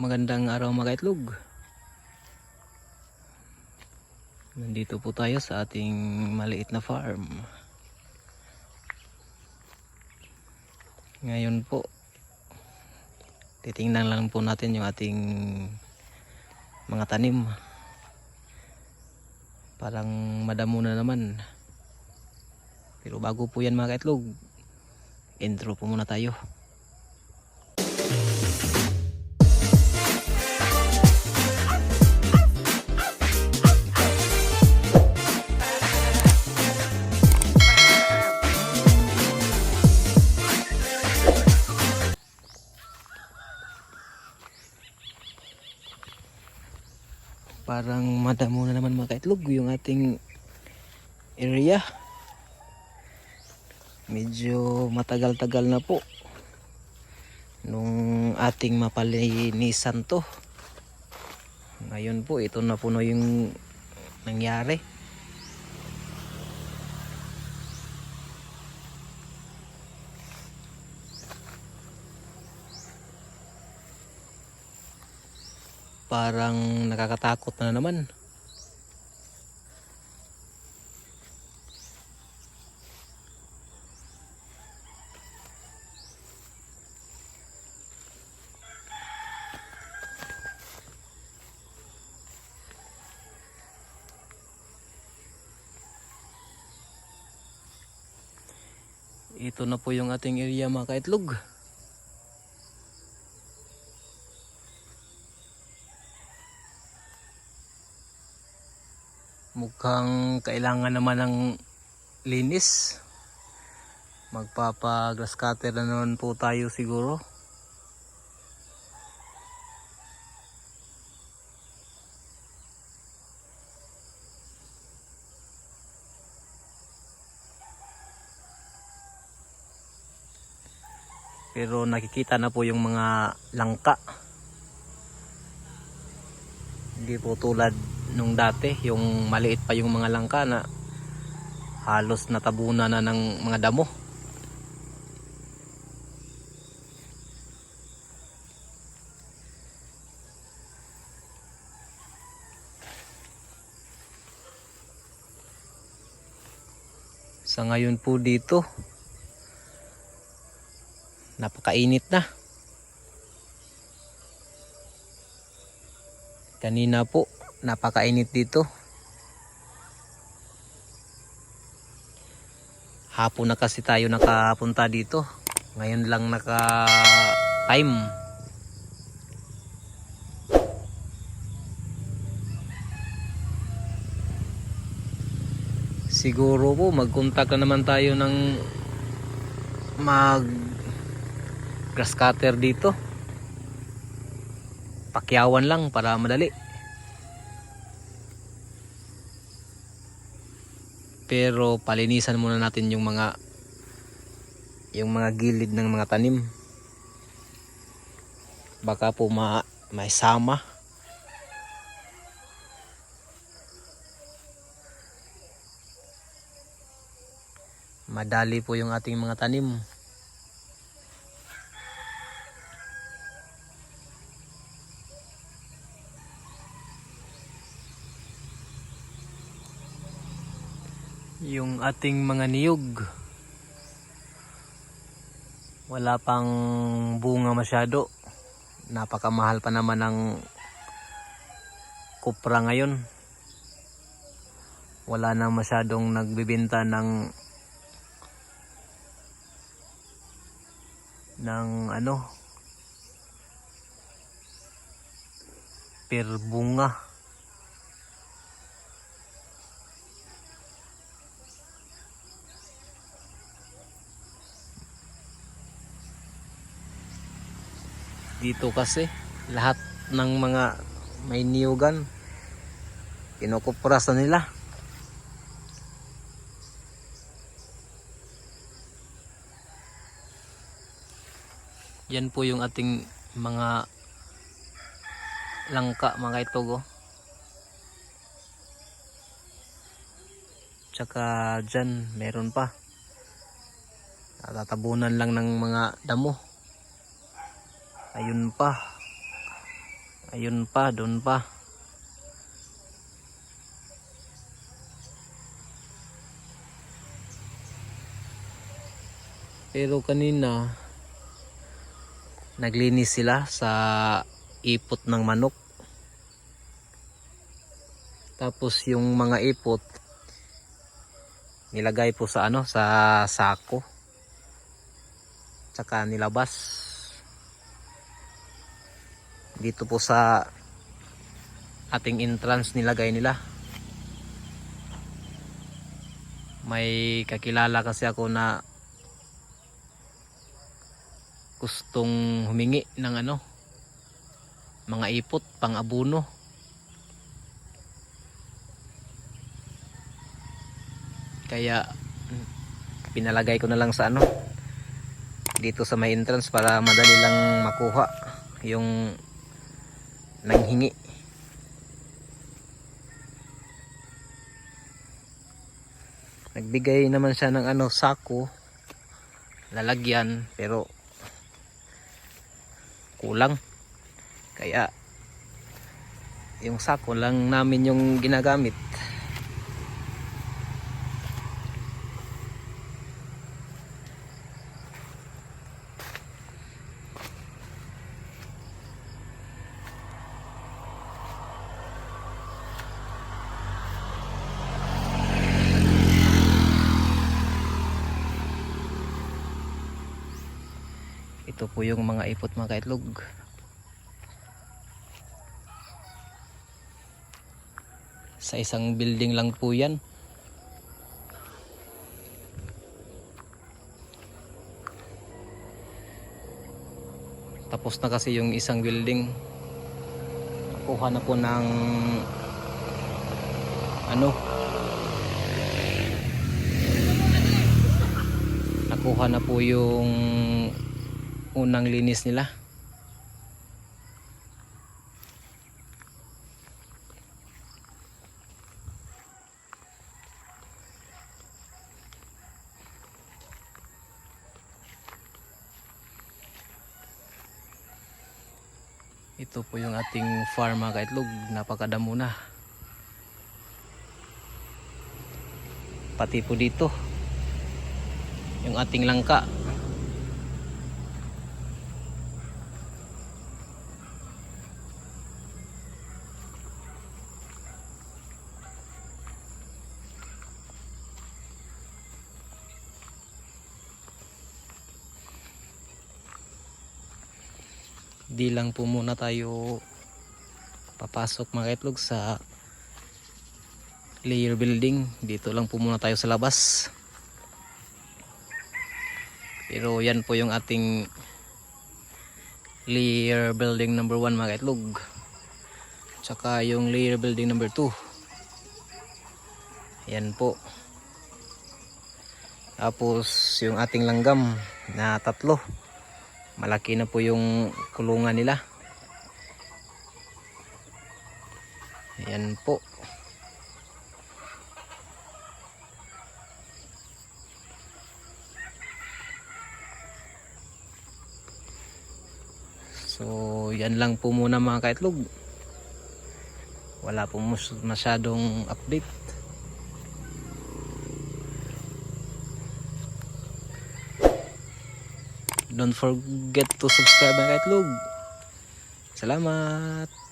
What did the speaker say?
Magandang araw mga itlog. Nandito po tayo sa ating maliit na farm. Ngayon po, titingnan lang po natin yung ating mga tanim. Parang madamo na naman. Pero bago po yan mga itlog, intro po muna tayo. Parang madamo na naman mga kaitlog yung ating area. Medyo matagal-tagal na po nung ating mapalinisan to. Ngayon po ito na puno yung nangyari parang nakakatakot na naman. Ito na po yung ating area mga kaitlog mukhang kailangan naman ng linis. Magpapa grass cutter na naman po tayo siguro. Pero nakikita na po yung mga langka. Hindi po tulad nung dati yung maliit pa yung mga langka na halos natabunan na ng mga damo. Sa ngayon po dito napakainit na. Kanina po napakainit dito. Hapon na kasi tayo nakapunta dito. Ngayon lang naka time. Siguro po mag-contact na naman tayo ng mag grass cutter dito. Pakyawan lang para madali pero palinisan muna natin yung mga yung mga gilid ng mga tanim. Baka po ma may sama madali po yung ating mga tanim yung ating mga niyog. Wala pang bunga masyado. Napakamahal pa naman ng kupra ngayon. Wala na masyadong nagbibenta ng ng ano per bunga dito kasi lahat ng mga may niyugan kinukupras na nila. Yan po yung ating mga langka mga itogo tsaka dyan meron pa. Natatabunan lang ng mga damo ayun pa Ayun pa, doon pa. Pero kanina, naglinis sila sa ipot ng manok. Tapos yung mga ipot, nilagay po sa ano, sa sako. Tsaka nilabas. Dito po sa ating entrance nilagay nila. May kakilala kasi ako na gustong humingi ng ano mga ipot pang abuno kaya pinalagay ko na lang sa ano dito sa may entrance para madali lang makuha yung nanghingi nagbigay naman siya ng ano sako lalagyan pero kulang. Kaya yung sako lang namin yung ginagamit ito po yung mga ipot mga kaitlog sa isang building lang po yan. Tapos na kasi yung isang building. Nakuha na po ng ano? Nakuha na po yung unang linis nila. Ito po yung ating farm mga kaitlog. Napakadamo na. Pati po dito yung ating langka di lang po muna tayo papasok mga kaitlog sa layer building. Dito lang po muna tayo sa labas. Pero yan po yung ating layer building number 1 mga kaitlog. Tsaka yung layer building number 2 yan po. Tapos yung ating langgam na tatlo malaki na po yung kulungan nila. Ayan po. So yan lang po muna mga kaitlog. Wala po masyadong update Don't forget to subscribe mga kaitlog. Salamat!